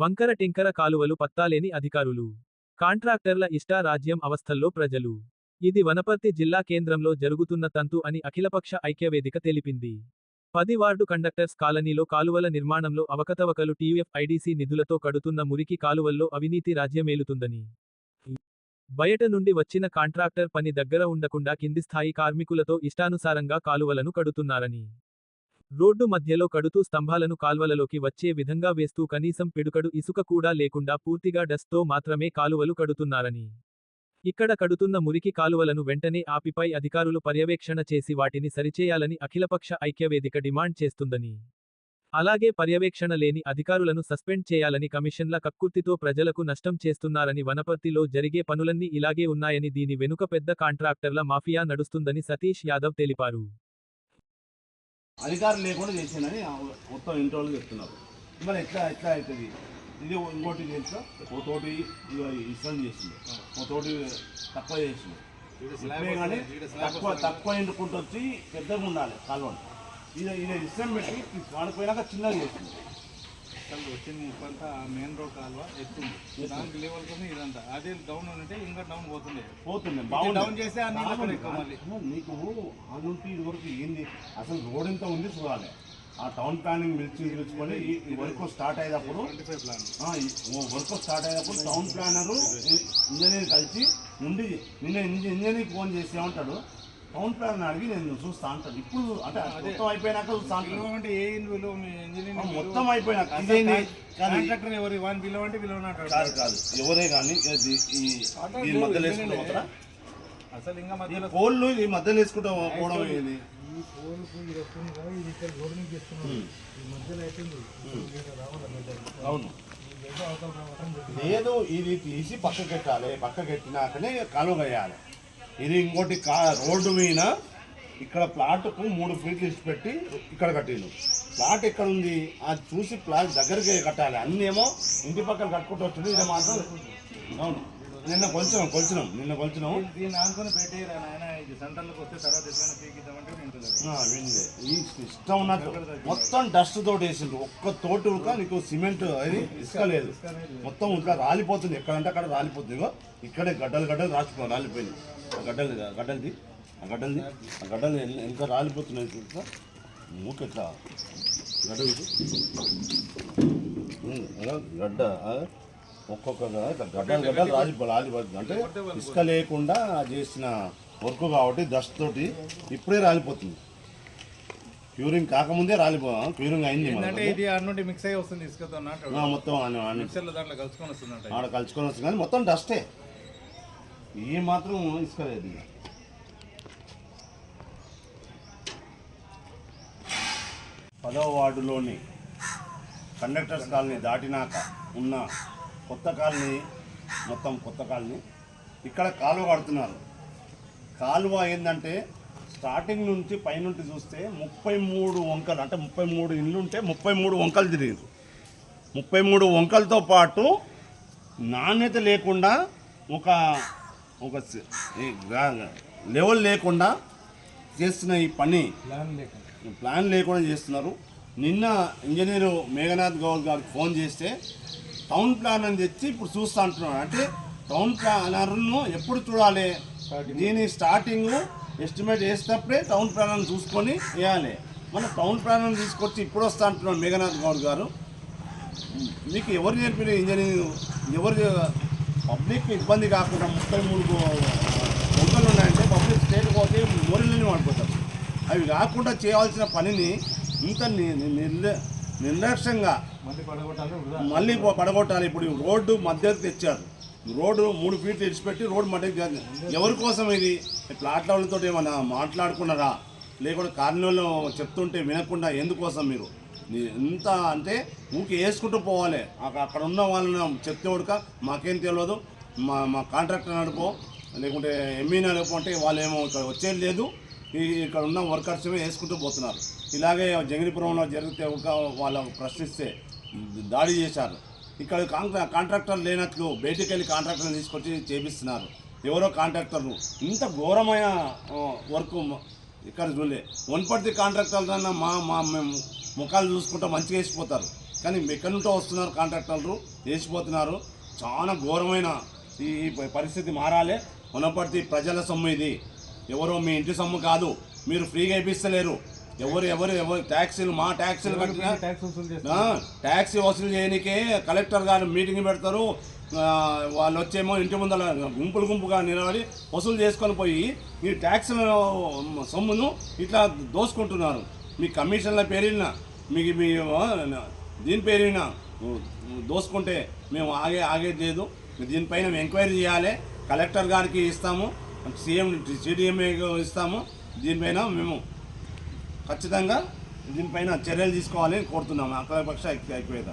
వంకర టింకర కాలువలు పత్తాలేని అధికారులు. కాంట్రాక్టర్ల ఇష్టారాజ్యం అవస్థల్లో ప్రజలు. ఇది వనపర్తి జిల్లా కేంద్రంలో జరుగుతున్న తంతు అని అఖిలపక్ష ఐక్యవేదిక తెలిపింది. పది వార్డు కండక్టర్స్ కాలనీలో కాలువల నిర్మాణంలో అవకతవకలు టీయూఎఫ్ ఐడీసీ నిధులతో కడుతున్న మురికి కాలువల్లో అవినీతి రాజ్యమేలుతుందని. బయట నుండి వచ్చిన కాంట్రాక్టర్ పని దగ్గర ఉండకుండా కింది స్థాయి కార్మికులతో ఇష్టానుసారంగా కాలువలను కడుతున్నారని. రోడ్డు మధ్యలో కడుతూ స్తంభాలను కాల్వలలోకి వచ్చే విధంగా వేస్తూ కనీసం పిడుకడు ఇసుక కూడా లేకుండా పూర్తిగా డస్ట్తో మాత్రమే కాలువలు కడుతున్నారని. ఇక్కడ కడుతున్న మురికి కాలువలను వెంటనే ఆపిపై అధికారులు పర్యవేక్షణ చేసి వాటిని సరిచేయాలని అఖిలపక్ష ఐక్యవేదిక డిమాండ్ చేస్తుందని. అలాగే పర్యవేక్షణ లేని అధికారులను సస్పెండ్ చేయాలని కమిషన్ల కక్కుర్తితో ప్రజలకు నష్టం చేస్తున్నారని వనపర్తిలో జరిగే పనులన్నీ ఇలాగే ఉన్నాయని దీని వెనుక పెద్ద కాంట్రాక్టర్ల మాఫియా నడుస్తుందని సతీష్ యాదవ్ తెలిపారు. అధికారం లేకుండా చేసిందని మొత్తం ఇంటోళ్ళు చెప్తున్నారు. మరి ఎట్లా ఎట్లా అవుతుంది? ఇది ఇంకోటి తెలుసా ఓ తోటి ఇష్టం చేసింది. ఓ తోటి తక్కువ చేసింది. ఇప్పుడే కానీ తక్కువ తక్కువ ఎండుకుంటూ వచ్చి పెద్దగా ఉండాలి కాలువలు ఇది ఇది ఇష్టం పెట్టి వాడిపోయినాక చిన్నగా చేసింది. అసలు వచ్చింది ఇప్పంతా మెయిన్ రోడ్ కాలువ ఎత్తుంది. దానికి లెవెల్ కోసం ఇదంతా. అదే డౌన్ అంటే ఇంకా డౌన్ పోతుంది. పోతుంది డౌన్ చేస్తే ఆ నీకు అనుంటి ఇదివరకు ఏంది? అసలు రోడ్ ఎంత ఉంది చూడాలి. ఆ టౌన్ ప్లానింగ్ పిలిచి పిలుచుకొని ఈ వర్క్ స్టార్ట్ అయ్యేటప్పుడు ఆ, వర్క్ స్టార్ట్ అయ్యేటప్పుడు టౌన్ ప్లానరు ఇంజనీర్ కలిసి ఉండి నిన్న ఇంజ- ఇంజనీర్ ఫోన్ చేసి ఏమంటాడు టౌన్ ప్లానర్ అడిగి నేను చూస్తా అంటాడు ఇప్పుడు అంటే మొత్తం అయిపోయినాక చూస్తా అంటే ఏ విలువ ఇంజనీరింగ్. మొత్తం అయిపోయినాక ఇదేంది? కాంట్రాక్టర్ ఎవరు? అంటే కాదు కాదు. ఎవరే కానీ దీని మధ్యలో వేసుకుంటూ అసలు ఇంకా ఈ మధ్యలో పోల్లు ఈ మధ్యలో వేసుకుంటూ పోవడం ఈ ఇది ఇది ఇక్కడ లోడింగ్ చేస్తున్నాం ఈ మధ్యలో అవుతుంది అవును. లేదు ఇది తీసి పక్కకి పెట్టాలి. పక్కకి పెట్టినాకనే కాలువ వేయాలి ఇది ఇంకోటి కా రోడ్డు మీద ఇక్కడ ప్లాట్కు మూడు ఫీట్లు ఇచ్చి పెట్టి ఇక్కడ కట్టిండు ప్లాట్ ఎక్కడ ఉంది? అది చూసి ప్లాట్ దగ్గరికి కట్టాలి. అన్నీ ఏమో ఇంటి పక్కన కట్టుకుంటూ వచ్చింది ఇది మాత్రం అవును. నిన్న కొలిచినాం కొలిచినాం నిన్న కొలిచినాం. దీన్ని ఆనుకొని పెట్టేయరా నాయన? ఇది సెంటర్లోకి వస్తే తర్వాత ఎట్లా పీకిద్దామంటే వింటలేదు ఆ, వింది. ఈ ఇష్టం ఉన్నట్టు మొత్తం డస్ట్ తోటి వేసిండ్రు. ఒక్క తోటి ఉడక నీకు సిమెంట్ అది ఇసుక లేదు. మొత్తం ఇట్లా రాలిపోతుంది. ఎక్కడంటే అక్కడ రాలిపోతుంది. ఇగో ఇక్కడే గడ్డలు గడ్డలు రాసిపో రాలిపోయింది గడ్డలు గడ్డలది ఆ గడ్డలది ఆ గడ్డలు ఎంత రాలిపోతున్నాయి చూసా మూక ఎట్లా? గడ్డ గడ్డ ఒక్కొక్క గడ్డలు గడ్డలు రాలిపోతుంది అంటే ఇసుక లేకుండా చేసిన వర్క్ కాబట్టి డస్ట్ తోటి ఇప్పుడే రాలిపోతుంది. క్యూరింగ్ కాకముందే రాలిపో క్యూరింగ్ అయింది అంటే. ఇది మిక్స్ అయ్యి వస్తుంది ఇసుకతో మొత్తం మిక్సర్లో దాంట్లో కలుసుకొని వస్తుందంట ఆడ కలుసుకొని వస్తుంది కానీ మొత్తం డస్టే ఏ. మాత్రం ఇసుక లేదు. పదవ వార్డులోని కండక్టర్స్ కాలనీ దాటినాక ఉన్న కొత్త కాలనీ మొత్తం కొత్త కాలనీ. ఇక్కడ కాలువ కడుతున్నారు. కాలువ ఏంటంటే స్టార్టింగ్ నుంచి పైనుంచి చూస్తే ముప్పై మూడు వంకలు అంటే ముప్పై మూడు ఇల్లు ఉంటే ముప్పై మూడు వంకలు తిరిగింది. ముప్పై మూడు వంకలతో పాటు నాణ్యత లేకుండా ఒక ఒక లెవెల్ లేకుండా చేస్తున్న ఈ పని. ప్లాన్ లేక ప్లాన్ లేకుండా చేస్తున్నారు. నిన్న ఇంజనీరు మేఘనాథ్ గౌడ్ గారికి ఫోన్ చేస్తే టౌన్ ప్లాన్ అని తెచ్చి ఇప్పుడు చూస్తా అంటున్నాడు. అంటే టౌన్ ప్లానర్ను ఎప్పుడు చూడాలి? దీని స్టార్టింగ్ ఎస్టిమేట్ వేసేటప్పుడే టౌన్ ప్లాన్ చూసుకొని వేయాలి మన టౌన్ ప్లాన్ తీసుకొచ్చి ఇప్పుడు వస్తా అంటున్నాడు మేఘనాథ్ గౌడ్ గారు. మీకు ఎవరు నేర్పిన ఇంజనీరింగ్ ఎవరు పబ్లిక్ ఇబ్బంది కాకుండా ముప్పై మూడు మొక్కలు ఉన్నాయంటే పబ్లిక్ స్టేట్ పోతే మోరీలని వాడిపోతారు అవి కాకుండా చేయాల్సిన పనిని ఇంత నిర్లక్ష్యంగా మళ్ళీ పడగొట్టాలి ఇప్పుడు రోడ్డు మధ్యకి తెచ్చారు. రోడ్డు మూడు ఫీట్లు తెచ్చిపెట్టి రోడ్డు మధ్యకి ఎవరి కోసం ఇది? ప్లాట్ల వాళ్ళతో ఏమన్నా మాట్లాడుకున్నారా? లేకుంటే కాలనీలో చెప్తుంటే వినకుండా ఎందుకోసం మీరు? ఎంత అంటే ఊరికి వేసుకుంటూ పోవాలి. అక్కడ ఉన్న వాళ్ళని చెప్తే ఉడక మాకేం తెలియదు. మా మా కాంట్రాక్టర్ నడుపో లేకుంటే ఎంఈ నడుపో అంటే వాళ్ళు ఏమో ఇక్కడ వచ్చేది లేదు. ఇక్కడ ఉన్న వర్కర్స్ వేసుకుంటూ పోతున్నారు. ఇలాగే జగనిపురంలో జరిగితే ఒక వాళ్ళ ప్రశ్నిస్తే దాడి చేశారు. ఇక్కడ కాంట్రా కాంట్రాక్టర్ లేనట్లు బయటికి వెళ్ళి కాంట్రాక్టర్ని తీసుకొచ్చి చేపిస్తున్నారు. ఎవరో కాంట్రాక్టర్లు. ఇంత ఘోరమైన వర్క్ ఇక్కడ చూడలే. వన్పర్తి కాంట్రాక్టర్లన్నా మా మా మేము ముఖాలు చూసుకుంటూ మంచిగా వేసిపోతారు. కానీ ఎక్కడి నుంచో వస్తున్నారు కాంట్రాక్టర్లు. వేసిపోతున్నారు. చాలా ఘోరమైన ఈ పరిస్థితి మారాలే. వనపర్తి ప్రజల సొమ్ము ఇది. ఎవరో మీ ఇంటి సొమ్ము కాదు. మీరు ఫ్రీగా ఇప్పిస్తలేరు ఎవరు ఎవరు ఎవరు? ట్యాక్సీలు మా ట్యాక్సీలు కట్టినా ట్యాక్స్ వసూలు చేయనికే కలెక్టర్ గారు మీటింగ్ పెడతారు. వాళ్ళు వచ్చేమో ఇంటి ముందర గుంపులు గుంపుగా నిలబడి వసూలు చేసుకొని పోయి ఈ ట్యాక్సీల సొమ్మును ఇట్లా దోసుకుంటున్నారు. మీ కమిషన్ల పేరిన మీకు మీ దీని పేరిన దోసుకుంటే మేము ఆగే ఆగేది లేదు. దీనిపైన మేము ఎంక్వైరీ చేయాలి. కలెక్టర్ గారికి ఇస్తాము. సీఎం సిడిఎంఏ ఇస్తాము. దీనిపైన మేము ఖచ్చితంగా దీనిపైన చర్యలు తీసుకోవాలని కోరుతున్నాము అఖిలపక్ష ఐక్యవేద